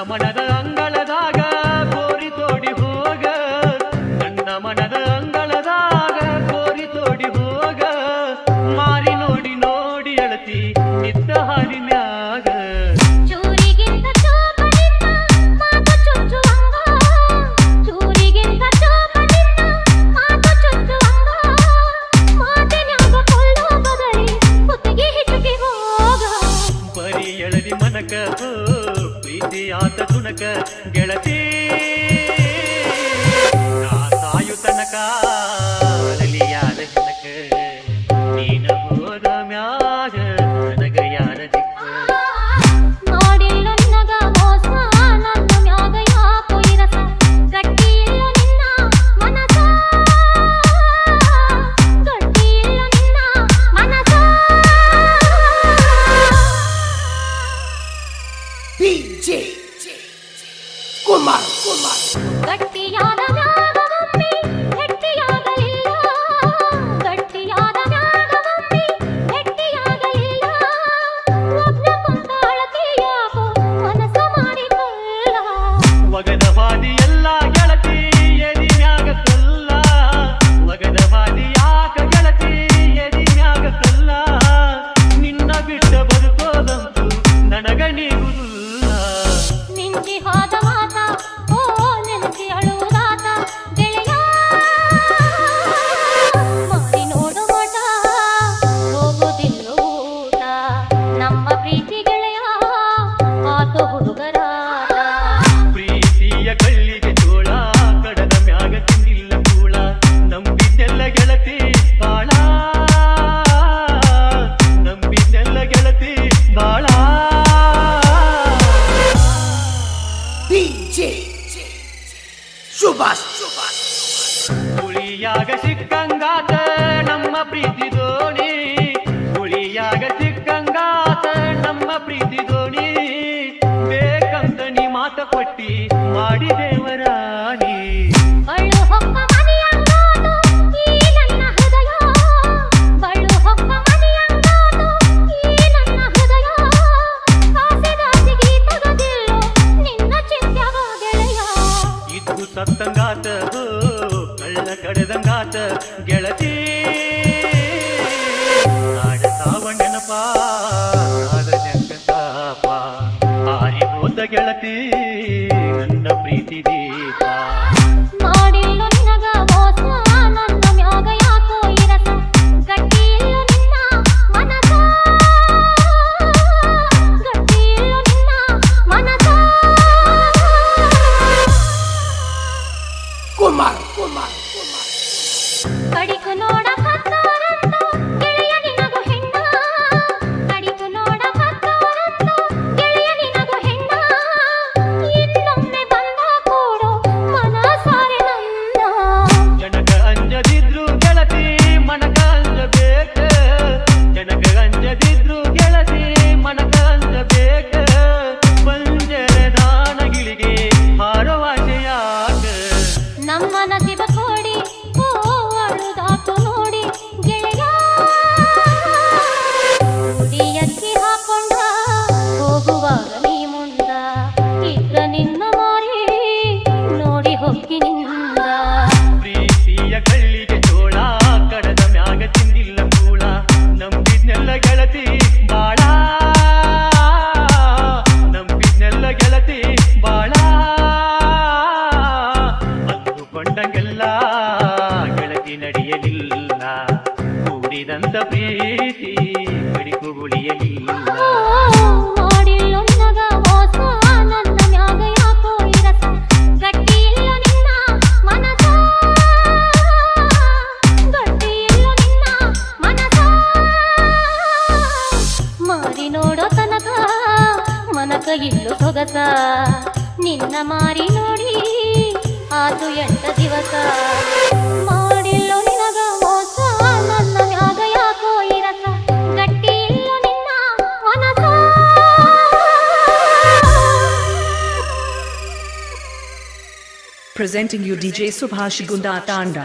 ರಮಣದ ಅಂಗಳದಾಗ ಆದ ತುನಕ ಗೆಳತಿ. ನಾ ಸಾಯು ತನಕ ಅರಲಿಯ பிஜே குமார் குமார் கட்டியான வகதவாதி எல்லா கிளத்தி எதிரியாக சொல்ல. வகதவாதி யாக கிளத்தி எதிரியாக சொல்ல. நின்ன ಬಿಟ್ಟ ಬದುಕೋದಂತೂ ನನಗ ನೀ ಸಿಕ್ಕಂಗಾತ ನಮ್ಮ ಪ್ರೀತಿ ದೋಣಿ ಹುಳಿಯಾಗ ಸಿಕ್ಕಂಗಾತ ನಮ್ಮ ಪ್ರೀತಿ ದೋಣಿ ಬೇಕಂತ ನೀ ಮಾತ ಕೊಟ್ಟಿ ಮಾಡಿದೆ ಗೆಳತಿ. ನಾಡ ಸಾವ ನೆನಪ ಆದ ನೆನಪ ಆರಿ ಹೋದ ಗೆಳತಿ. ಕಡಿಕ ನೋಡ ಗೆಳತಿ ಬಾಳ. ನಂಬಿದ್ನೆಲ್ಲ ಗೆಳತಿ ಬಾಳ. ಅಂದುಕೊಂಡಂಗೆಲ್ಲ ಸೊಗಸ ನಿನ್ನ ಮಾರಿ ನೋಡಿ ಆತು ಎಂಟ ದಿವಸ ಮಾಡಿಲ್ಲೋ ನಿನಗ ಮೋಸ ನನ್ನ ಮ್ಯಾಗ ಯಾಕೋ ಇರಸ ಗಟ್ಟಿ ನಿನ್ನ ಮನಸ presenting you DJ Subhash Gunda Tanda